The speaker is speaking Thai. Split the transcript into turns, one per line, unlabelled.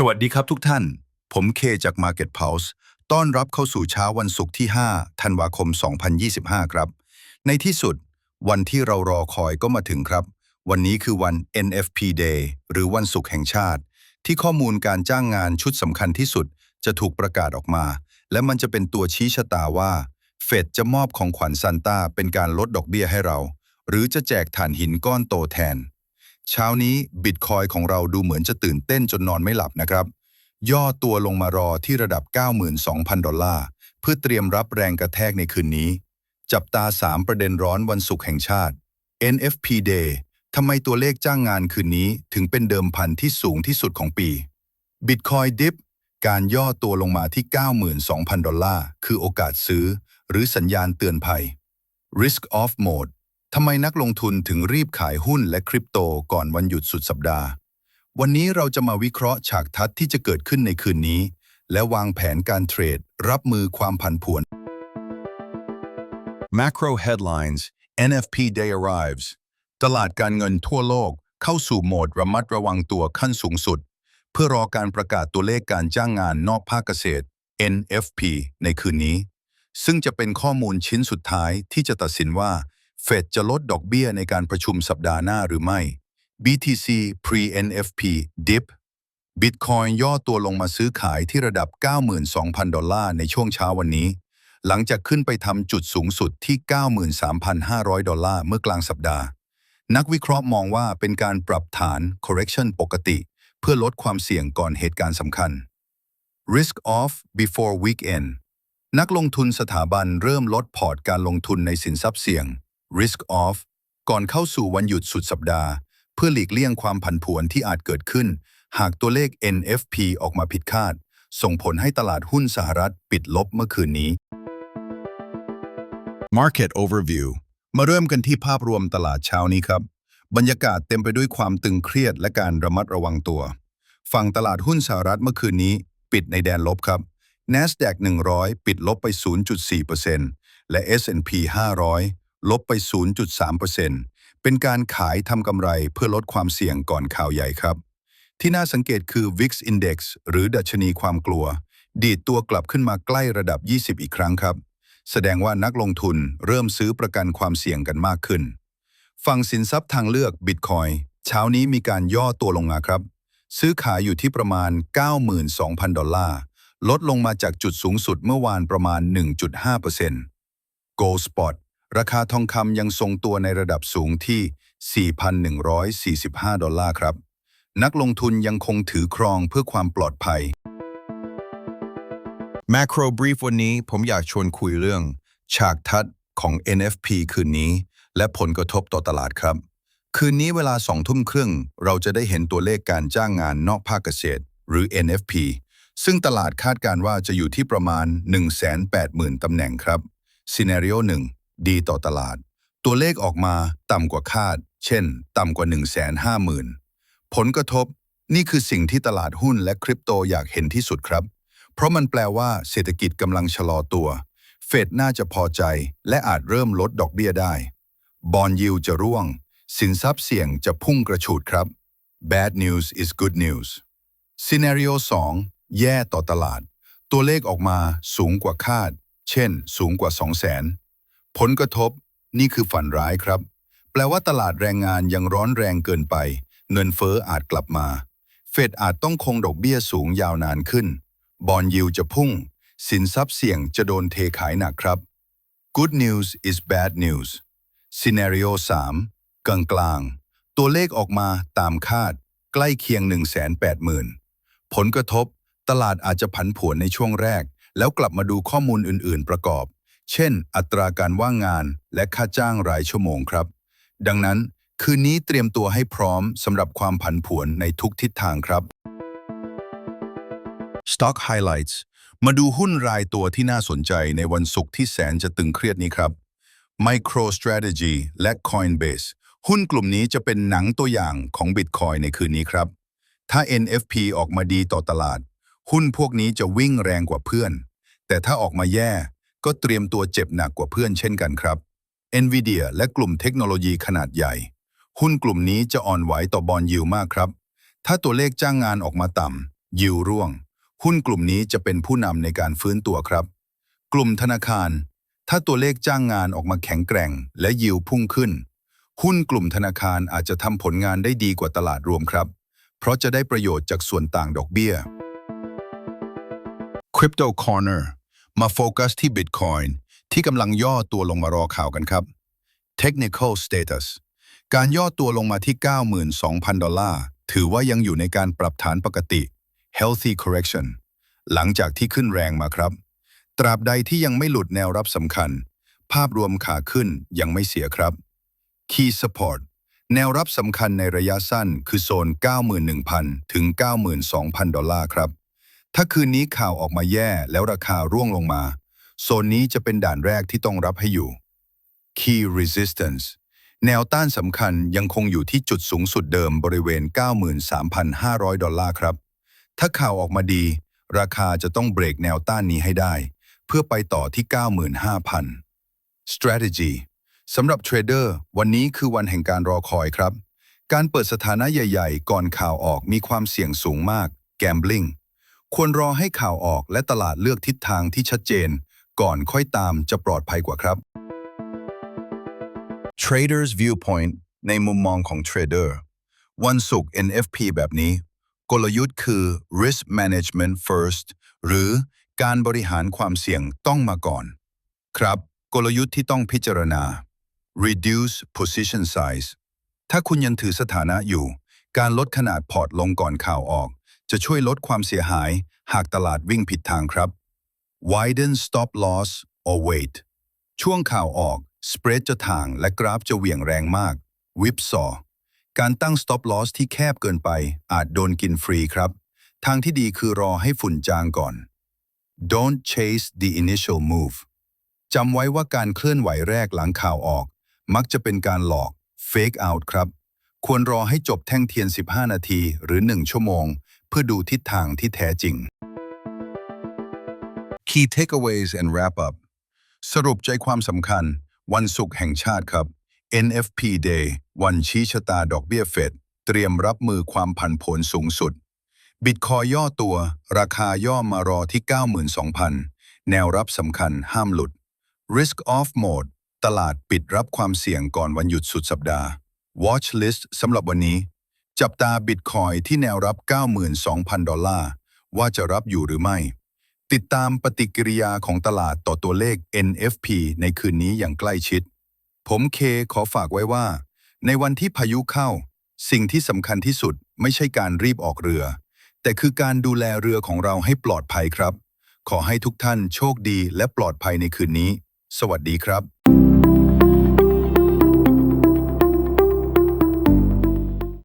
สวัสดีครับทุกท่าน ผมเคจาก Market Pulse ต้อนรับเข้าสู่เช้าวันศุกร์ที่ 5 ธันวาคม 2025 ครับ ในที่สุด วันที่เรารอคอยก็มาถึงครับ วันนี้คือวัน NFP Day หรือวันศุกร์แห่งชาติ ที่ข้อมูลการจ้างงานชุดสำคัญที่สุด จะถูกประกาศออกมา และมันจะเป็นตัวชี้ชะตาว่า เฟดจะมอบของขวัญซันต้าเป็นการลดดอกเบี้ยให้เรา หรือจะแจกถ่านหินก้อนโตแทน เช้านี้บิตคอยของเราดูเหมือนจะตื่นเต้นจนนอนไม่หลับนะครับ ย่อตัวลงมารอที่ระดับ 92,000 ดอลลาร์ เพื่อเตรียมรับแรงกระแทกในคืนนี้ จับตา 3 ประเด็นร้อนวันศุกร์แห่งชาติ NFP Day ทำไมตัวเลขจ้างงานคืนนี้ถึงเป็นเดิมพันที่สูงที่สุดของปี Bitcoin Dip การย่อตัวลงมาที่ 92,000 ดอลลาร์ คือโอกาสซื้อ หรือสัญญาณเตือนภัย Risk Off Mode ทำไมนักลงทุนถึงรีบขายหุ้นและคริปโตก่อนวันหยุดสุดสัปดาห์ วันนี้เราจะมาวิเคราะห์ฉากทัศน์ที่จะเกิดขึ้นในคืนนี้ และวางแผนการเทรด รับมือความผันผวน Macro Headlines NFP Day arrives ตลาดการเงินทั่วโลกเข้าสู่โหมดระมัดระวังตัวขั้นสูงสุด เพื่อรอการประกาศตัวเลขการจ้างงานนอกภาคเกษตร NFP ในคืนนี้ ซึ่งจะเป็นข้อมูลชิ้นสุดท้ายที่จะตัดสินว่า เฟดจะลดดอกเบี้ยในการประชุมสัปดาห์หน้าหรือไม่ BTC Pre-NFP Dip Bitcoin ย่อตัวลงมาซื้อขายที่ระดับ 92,000 ดอลลาร์ในช่วงเช้าวันนี้ หลังจากขึ้นไปทำจุดสูงสุดที่ 93,500 ดอลลาร์เมื่อกลางสัปดาห์ นักวิเคราะห์มองว่าเป็นการปรับฐาน correction ปกติ เพื่อลดความเสี่ยงก่อนเหตุการณ์สำคัญ Risk off before weekend นักลงทุนสถาบันเริ่มลดพอร์ตการลงทุนในสินทรัพย์เสี่ยง Risk off ก่อนเข้าสู่วันหยุดสุดสัปดาห์ เพื่อหลีกเลี่ยงความผันผวนที่อาจเกิดขึ้น หากตัวเลข NFP ออกมาผิดคาด ส่งผลให้ตลาดหุ้นสหรัฐปิดลบเมื่อคืนนี้ Market Overview มาเริ่มกันที่ภาพรวมตลาดเช้านี้ครับ บรรยากาศเต็มไปด้วยความตึงเครียดและการระมัดระวังตัว ฝั่งตลาดหุ้นสหรัฐเมื่อคืนนี้ ปิดในแดนลบครับ NASDAQ 100 ปิดลบไป 0.4%และ S&P 500 ลบไป 0.3%เป็นการขายทำกำไรเพื่อลดความเสี่ยงก่อนข่าวใหญ่ครับ ที่น่าสังเกตคือ VIX Index หรือดัชนีความกลัว ดีดตัวกลับขึ้นมาใกล้ระดับ 20 อีกครั้งครับ แสดงว่านักลงทุนเริ่มซื้อประกันความเสี่ยงกันมากขึ้น ฝั่งสินทรัพย์ทางเลือก Bitcoin เช้านี้มีการย่อตัวลงมาครับ ซื้อขายอยู่ที่ประมาณ 92,000 ดอลลาร์ ลดลงมาจากจุดสูงสุดเมื่อวานประมาณ 1.5% Gold Spot ราคาทองคำยังทรงตัวในระดับสูงที่ 4,145 ดอลลาร์ครับ นักลงทุนยังคงถือครองเพื่อความปลอดภัย Macro Brief วันนี้ผมอยากชวนคุยเรื่อง ฉากทัศน์ของ NFP คืนนี้ และผลกระทบต่อตลาดครับ คืนนี้เวลาสองทุ่มครึ่ง เราจะได้เห็นตัวเลขการจ้างงานนอกภาคเกษตร หรือ NFP ซึ่งตลาดคาดการณ์ว่าจะอยู่ที่ประมาณ 180,000 ตำแหน่งครับซีนารีโอ1 ดีต่อตลาด ตัวเลขออกมาต่ำกว่าคาด เช่น ต่ำกว่า 150,000 ผลกระทบนี่คือสิ่งที่ตลาดหุ้นและคริปโตอยากเห็นที่สุดครับ เพราะมันแปลว่าเศรษฐกิจกำลังชะลอตัว เฟดน่าจะพอใจ และอาจเริ่มลดดอกเบี้ยได้ บอลยิวจะร่วง สินทรัพย์เสี่ยงจะพุ่งกระฉูดครับ Bad news is good news Scenario 2แย่ต่อตลาด ตัวเลขออกมาสูงกว่าคาด เช่น สูงกว่า 200,000 ผลกระทบนี่คือฝันร้ายครับ แปลว่าตลาดแรงงานยังร้อนแรงเกินไป เงินเฟ้ออาจกลับมา เฟดอาจต้องคงดอกเบี้ยสูงยาวนานขึ้น บอลยิวจะพุ่ง สินทรัพย์เสี่ยงจะโดนเทขายหนักครับ Good news is bad news Scenario 3 กลางกลาง ตัวเลขออกมาตามคาด ใกล้เคียง 180,000 ผลกระทบ ตลาดอาจจะผันผวนในช่วงแรก แล้วกลับมาดูข้อมูลอื่น ๆ ประกอบ เช่น อัตราการว่างงานและค่าจ้างรายชั่วโมงครับ ดังนั้นคืนนี้เตรียมตัวให้พร้อมสำหรับความผันผวนในทุกทิศทางครับ Stock Highlights มาดูหุ้นรายตัวที่น่าสนใจในวันศุกร์ที่แสนจะตึงเครียดนี้ครับ MicroStrategy และ Coinbase หุ้นกลุ่มนี้จะเป็นหนังตัวอย่างของ Bitcoin ในคืนนี้ครับ ถ้า NFP ออกมาดีต่อตลาด หุ้นพวกนี้จะวิ่งแรงกว่าเพื่อน แต่ถ้าออกมาแย่ ก็เตรียมตัวเจ็บหนักกว่าเพื่อนเช่นกันครับ NVIDIA และกลุ่มเทคโนโลยีขนาดใหญ่ หุ้นกลุ่มนี้จะอ่อนไหวต่อบอลยิวมากครับ ถ้าตัวเลขจ้างงานออกมาต่ำยิวร่วง หุ้นกลุ่มนี้จะเป็นผู้นำในการฟื้นตัวครับ กลุ่มธนาคาร ถ้าตัวเลขจ้างงานออกมาแข็งแกร่ง และยิวพุ่งขึ้น หุ้นกลุ่มธนาคารอาจจะทำผลงานได้ดีกว่าตลาดรวมครับ เพราะจะได้ประโยชน์จากส่วนต่างดอกเบี้ย Crypto Corner มาโฟกัสที่ Bitcoin ที่กำลังย่อตัวลงมารอข่าวกันครับ Technical Status การย่อตัวลงมาที่ 92,000 ดอลลาร์ ถือว่ายังอยู่ในการปรับฐานปกติ Healthy Correction หลังจากที่ขึ้นแรงมาครับ ตราบใดที่ยังไม่หลุดแนวรับสำคัญ ภาพรวมขาขึ้นยังไม่เสียครับ Key Support แนวรับสำคัญในระยะสั้นคือโซน 91,000 ถึง 92,000 ดอลลาร์ครับ ถ้าคืนนี้ข่าวออกมาแย่แล้วราคาร่วงลงมา โซนนี้จะเป็นด่านแรกที่ต้องรับให้อยู่ Key Resistance แนวต้านสำคัญยังคงอยู่ที่จุดสูงสุดเดิมบริเวณ 93,500 ดอลลาร์ครับ ถ้าข่าวออกมาดี ราคาจะต้องเบรกแนวต้านนี้ให้ได้ เพื่อไปต่อที่ 95,000 Strategy สำหรับเทรดเดอร์วันนี้คือวันแห่งการรอคอยครับ การเปิดสถานะใหญ่ ๆ ก่อนข่าวออกมีความเสี่ยงสูงมาก Gambling ควรรอให้ข่าวออกและตลาดเลือกทิศทางที่ชัดเจน ก่อนค่อยตามจะปลอดภัยกว่าครับ Traders Viewpoint ในมุมมองของเทรดเดอร์วันศุกร์ NFP แบบนี้ กลยุทธ์คือ risk management first หรือการบริหารความเสี่ยงต้องมาก่อน ครับ กลยุทธ์ที่ต้องพิจารณา reduce position size ถ้าคุณยังถือสถานะอยู่ การลดขนาดพอร์ตลงก่อนข่าวออก จะช่วยลดความเสียหาย หากตลาดวิ่งผิดทางครับ widen stop loss or wait ช่วงข่าวออกสเปรดจะถ่างและกราฟจะเหวี่ยงแรงมากวิปซอการตั้ง stop loss ที่แคบเกินไป อาจโดนกินฟรีครับ ทางที่ดีคือรอให้ฝุ่นจางก่อน don't chase the initial move จำไว้ว่าการเคลื่อนไหวแรกหลังข่าวออก มักจะเป็นการหลอก fake out ครับ ควรรอให้จบแท่งเทียน 15 นาทีหรือ 1 ชั่วโมง เพื่อดูทิศทางที่แท้จริง Key takeaways and wrap up สรุปใจความสำคัญ วันศุกร์แห่งชาติครับ NFP Day วันชี้ชะตาดอกเบี้ยเฟดเตรียมรับมือความผันผวนสูงสุด บิตคอยย่อตัว ราคาย่อมารอที่ 92,000 แนวรับสำคัญห้ามหลุด Risk off mode ตลาดปิดรับความเสี่ยงก่อนวันหยุดสุดสัปดาห์ Watch list สำหรับวันนี้ จับตาบิตคอยที่แนวรับ 92,000 ดอลลาร์ ว่าจะรับอยู่หรือไม่ ติดตามปฏิกิริยาของตลาดต่อตัวเลข NFP ในคืนนี้อย่างใกล้ชิด ผมเคขอฝากไว้ว่า ในวันที่พายุเข้า สิ่งที่สำคัญที่สุดไม่ใช่การรีบออกเรือ แต่คือการดูแลเรือของเราให้ปลอดภัยครับ ขอให้ทุกท่านโชคดีและปลอดภัยในคืนนี้ สวัสดีครับ